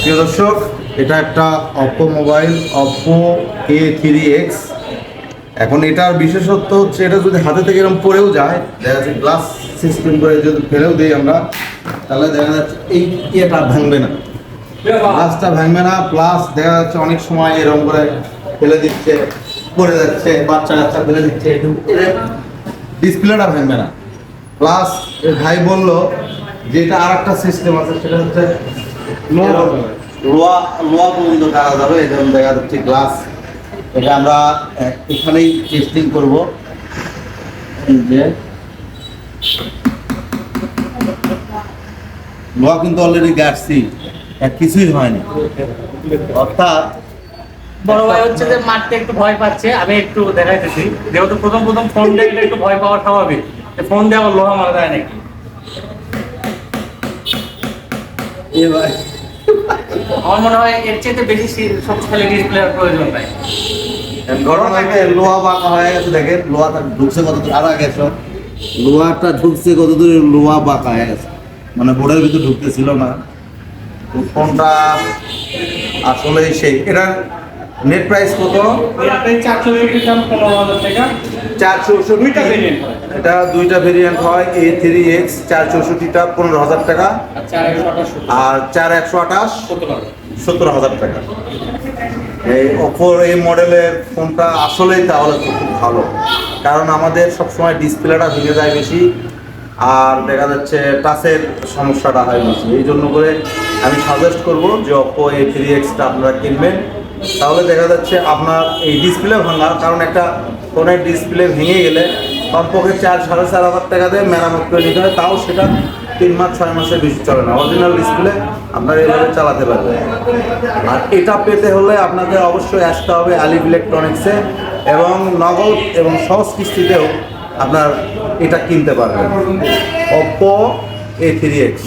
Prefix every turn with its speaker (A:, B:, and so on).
A: প্রিয় দর্শক, এটা একটা Oppo mobile Oppo A three X এখন এটার বিশেষত্ব হচ্ছে এটা যদি হাতে থেকে এরকম পড়েও যায়, দেখা যাচ্ছে গ্লাস সিস্টেম করে যদি ফেলেও দিই আমরা, তাহলে দেখা যাচ্ছে এই ইয়েটা ভাঙবে না। গ্লাসটা ভাঙবে না প্লাস দেখা যাচ্ছে অনেক সময় এরকম করে ফেলে দিচ্ছে, পড়ে যাচ্ছে, বাচ্চা কাচ্চা ফেলে দিচ্ছে ডিসপ্লেটা ভাঙবে না। প্লাস ভাই বলল যে এটা আর একটা সিস্টেম আছে সেটা হচ্ছে লোয়া লোয়া পর্যন্ত দেখা যাবে দেখা যাচ্ছে গ্লাস এটা আমরা এখানেই টেস্টিং করব। যে লোয়া কিন্তু অলরেডি গাড়ছি কিছুই হয়নি। অর্থাৎ
B: বড় ভাই হচ্ছে যে মারতে একটু ভয় পাচ্ছে আমি একটু দেখাইতেছি। যেহেতু প্রথম প্রথম ফোন দেখলে একটু ভয় পাওয়া স্বাভাবিক। ফোন দিয়ে আবার লোহা মারা যায় নাকি?
A: এ ভাই
B: আমার মনে হয় এর চেয়ে বেশি শক্তিশালী ডিসপ্লে প্রয়োজন নাই
A: ঘটনা কি লোহা বাঁকা হয়ে গেছে দেখেন লোহাটা ঢুকছে কত দূর? আর আগে লোহাটা ঢুকছে কত দূর? লোহা বাঁকা হয়ে গেছে। মানে বোর্ডের ভিতর ঢুকতেছিল না। তো ফোনটা আসলে সেই। এটার নেট প্রাইস কত?
B: চারশো পনেরো হাজার টাকা।
A: এটা দুইটা ভেরিয়েন্ট হয় এ থ্রি এক্স চার চৌষট্টিটা পনেরো হাজার টাকা।
B: আর চার একশো আঠাশ
A: আর চার একশো আঠাশ
B: সত্তর হাজার।
A: টাকা। এই অপোর এই মডেলের ফোনটা আসলেই তাহলে খুব ভালো। কারণ আমাদের সবসময় ডিসপ্লেটা ভেঙে যায় বেশি আর দেখা যাচ্ছে টাচের সমস্যাটা হয় বেশি। এই জন্য করে আমি সাজেস্ট করব যে অপো এ থ্রি এক্সটা আপনারা কিনবেন। তাহলে দেখা যাচ্ছে আপনার এই ডিসপ্লে ভাঙা কারণ একটা ফোনের ডিসপ্লে ভেঙে গেলে কমপক্ষে চার, সাড়ে চার হাজার টাকা দিয়ে মেরামত করে নিতে হয় তাও সেটা তিন মাস, ছয় মাসের বেশি চলে না। অরিজিনাল ডিসপ্লে আপনারা এভাবে চালাতে পারবেন। আর এটা পেতে হলে আপনাকে অবশ্যই আসতে হবে আলিফ ইলেকট্রনিক্সে এবং নগদ এবং সহজ কিস্তিতেও আপনার এটা কিনতে পারবেন। Oppo A three x